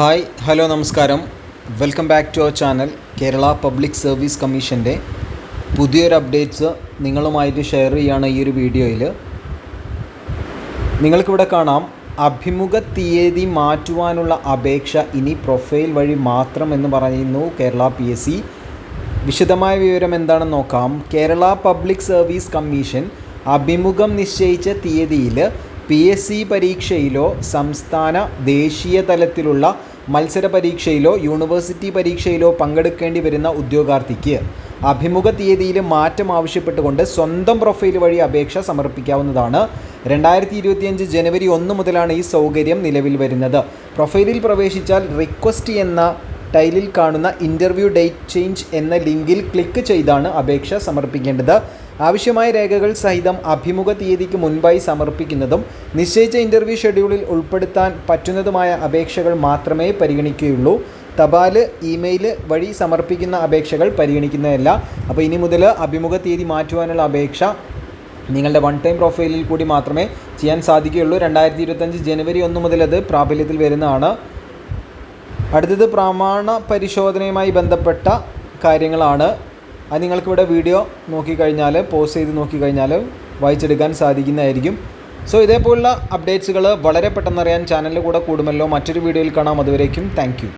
Hi hello നമസ്കാരം. Welcome back to our channel Kerala public service കമ്മീഷന്റെ പുതിയൊരു updates നിങ്ങളുമായിട്ട് ഷെയർ ചെയ്യുകയാണ് ഈ ഒരു വീഡിയോയിൽ നിങ്ങൾക്കിവിടെ കാണാം അഭിമുഖ തീയതി മാറ്റുവാനുള്ള അപേക്ഷ ഇനി പ്രൊഫൈൽ വഴി മാത്രം എന്ന് പറയുന്നു കേരള പി എസ് സി വിശദമായ വിവരം എന്താണെന്ന് നോക്കാം. കേരള പബ്ലിക് സർവീസ് കമ്മീഷൻ അഭിമുഖം നിശ്ചയിച്ച തീയതിയിൽ പി എസ് സി പരീക്ഷയിലോ സംസ്ഥാന ദേശീയ തലത്തിലുള്ള മത്സര പരീക്ഷയിലോ യൂണിവേഴ്സിറ്റി പരീക്ഷയിലോ പങ്കെടുക്കേണ്ടി വരുന്ന ഉദ്യോഗാർത്ഥിക്ക് അഭിമുഖ തീയതിയിൽ മാറ്റം ആവശ്യപ്പെട്ടുകൊണ്ട് സ്വന്തം പ്രൊഫൈൽ വഴി അപേക്ഷ സമർപ്പിക്കാവുന്നതാണ്. രണ്ടായിരത്തി ഇരുപത്തിയഞ്ച് ജനുവരി ഒന്ന് മുതലാണ് ഈ സൗകര്യം നിലവിൽ വരുന്നത്. പ്രൊഫൈലിൽ പ്രവേശിച്ചാൽ റിക്വസ്റ്റ് എന്ന ടൈലിൽ കാണുന്ന ഇന്റർവ്യൂ ഡേറ്റ് ചേഞ്ച് എന്ന ലിങ്കിൽ ക്ലിക്ക് ചെയ്താണ് അപേക്ഷ സമർപ്പിക്കേണ്ടത്. ആവശ്യമായ രേഖകൾ സഹിതം അഭിമുഖ തീയതിക്ക് മുൻപായി സമർപ്പിക്കുന്നതും നിശ്ചയിച്ച ഇന്റർവ്യൂ ഷെഡ്യൂളിൽ ഉൾപ്പെടുത്താൻ പറ്റുന്നതുമായ അപേക്ഷകൾ മാത്രമേ പരിഗണിക്കുകയുള്ളൂ. തപാൽ ഇമെയിൽ വഴി സമർപ്പിക്കുന്ന അപേക്ഷകൾ പരിഗണിക്കുന്നതല്ല. അപ്പോൾ ഇനി മുതൽ അഭിമുഖ തീയതി മാറ്റുവാനുള്ള അപേക്ഷ നിങ്ങളുടെ വൺ ടൈം പ്രൊഫൈലിൽ കൂടി മാത്രമേ ചെയ്യാൻ സാധിക്കുകയുള്ളൂ. രണ്ടായിരത്തി ഇരുപത്തഞ്ച് ജനുവരി ഒന്ന് മുതൽ അത് പ്രാബല്യത്തിൽ വരുന്നതാണ്. അടുത്തത് പ്രമാണ പരിശോധനയുമായി ബന്ധപ്പെട്ട കാര്യങ്ങളാണ്. അത് നിങ്ങൾക്കിവിടെ വീഡിയോ നോക്കിക്കഴിഞ്ഞാൽ പോസ്റ്റ് ചെയ്ത് നോക്കിക്കഴിഞ്ഞാൽ വായിച്ചെടുക്കാൻ സാധിക്കുന്നതായിരിക്കും. സോ ഇതേപോലുള്ള അപ്ഡേറ്റ്സുകൾ വളരെ പെട്ടെന്ന് അറിയാൻ ചാനലിൽ കൂടെ കൂടുമല്ലോ. മറ്റൊരു വീഡിയോയിൽ കാണാം. അതുവരേക്കും താങ്ക്